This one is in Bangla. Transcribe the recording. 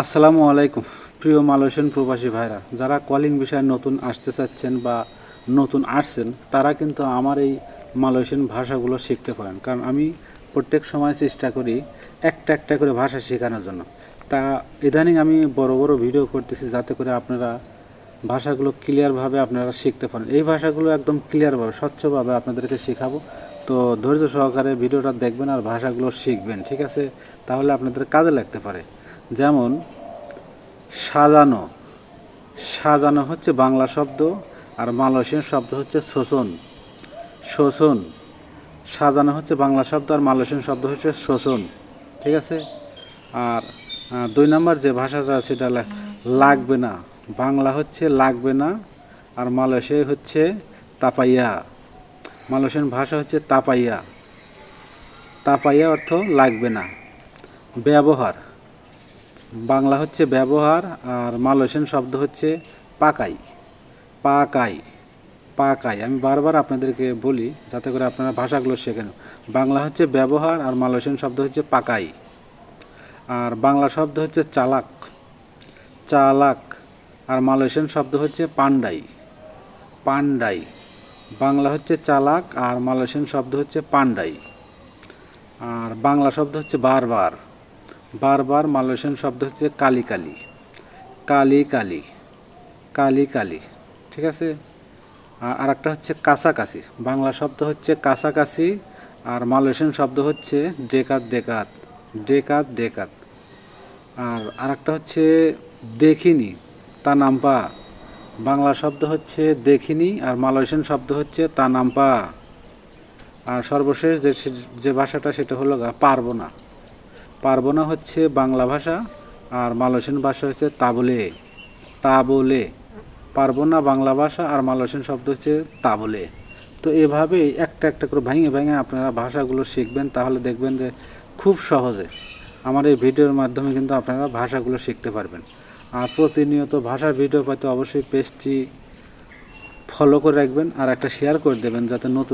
আসসালামু আলাইকুম, প্রিয় মালয়েশিয়ান প্রবাসী ভাইরা। যারা কলিং বিষয়ে নতুন আসতে চাচ্ছেন বা নতুন আসছেন, তারা কিন্তু আমার এই মালয়েশিয়ান ভাষাগুলো শিখতে পারেন। কারণ আমি প্রত্যেক সময় চেষ্টা করি একটা একটা করে ভাষা শেখানোর জন্য। তা ইদানিং আমি বড় বড় ভিডিও করতেছি যাতে করে আপনারা ভাষাগুলো ক্লিয়ারভাবে আপনারা শিখতে পারেন। এই ভাষাগুলো একদম ক্লিয়ারভাবে স্বচ্ছভাবে আপনাদেরকে শেখাবো। তো ধৈর্য সহকারে ভিডিওটা দেখবেন আর ভাষাগুলো শিখবেন, ঠিক আছে? তাহলে আপনাদের কাজে লাগতে পারে। যেমন সাজানো। সাজানো হচ্ছে বাংলা শব্দ আর মালয়েশিয়ান শব্দ হচ্ছে শোষণ। শোষণ। সাজানো হচ্ছে বাংলা শব্দ আর মালয়েশিয়ান শব্দ হচ্ছে শোষণ। ঠিক আছে? আর দুই নম্বর যে ভাষাটা সেটা লাগবে না। বাংলা হচ্ছে লাগবে না আর মালয়েশিয়া হচ্ছে তাপাইয়া। মালয়েশিয়ান ভাষা হচ্ছে তাপাইয়া। তাপাইয়া অর্থ লাগবে না। ব্যবহার। বাংলা হচ্ছে ব্যবহার আর মালয়েশিয়ান শব্দ হচ্ছে পাকাই। পাকাই পাকাই। আমি বারবার আপনাদেরকে বলি, যাতে করে আপনারা ভাষাগুলো শেখেন। বাংলা হচ্ছে ব্যবহার আর মালয়েশিয়ান শব্দ হচ্ছে পাকাই। আর বাংলা শব্দ হচ্ছে চালাক। চালাক। আর মালয়েশিয়ান শব্দ হচ্ছে পান্ডাই পান্ডাই বাংলা হচ্ছে চালাক আর মালয়েশিয়ান শব্দ হচ্ছে পান্ডাই আর বাংলা শব্দ হচ্ছে বারবার। বারবার মালয়েশিয়ান শব্দ হচ্ছে কালি কালি। কালি কালি। কালি কালি। ঠিক আছে? আর আরেকটা হচ্ছে কাছাকাছি। বাংলা শব্দ হচ্ছে কাছাকাছি আর মালয়েশিয়ান শব্দ হচ্ছে ডেকাত ডেকাত। ডেকাত ডেকাত। আর আরেকটা হচ্ছে দেখিনি তা নাম্পা বাংলা শব্দ হচ্ছে দেখিনি আর মালয়েশিয়ান শব্দ হচ্ছে তা নাম্পা আর সর্বশেষ যে যে ভাষাটা সেটা হলো পারব না পারব না হচ্ছে বাংলা ভাষা আর মালয়েশিয়ান ভাষা হচ্ছে তাবলে তাবলে। পারব না বাংলা ভাষা আর মালয়েশিয়ান শব্দ হচ্ছে তাবলে। তো এভাবে একটা একটা করে ভেঙে ভেঙে আপনারা ভাষাগুলো শিখবেন, তাহলে দেখবেন যে খুব সহজে আমার এই ভিডিওর মাধ্যমে কিন্তু আপনারা ভাষাগুলো শিখতে পারবেন। আর প্রতিনিয়ত ভাষার ভিডিও পাইতে অবশ্যই পেজটি ফলো করে রাখবেন আর একটা শেয়ার করে দেবেন যাতে নতুন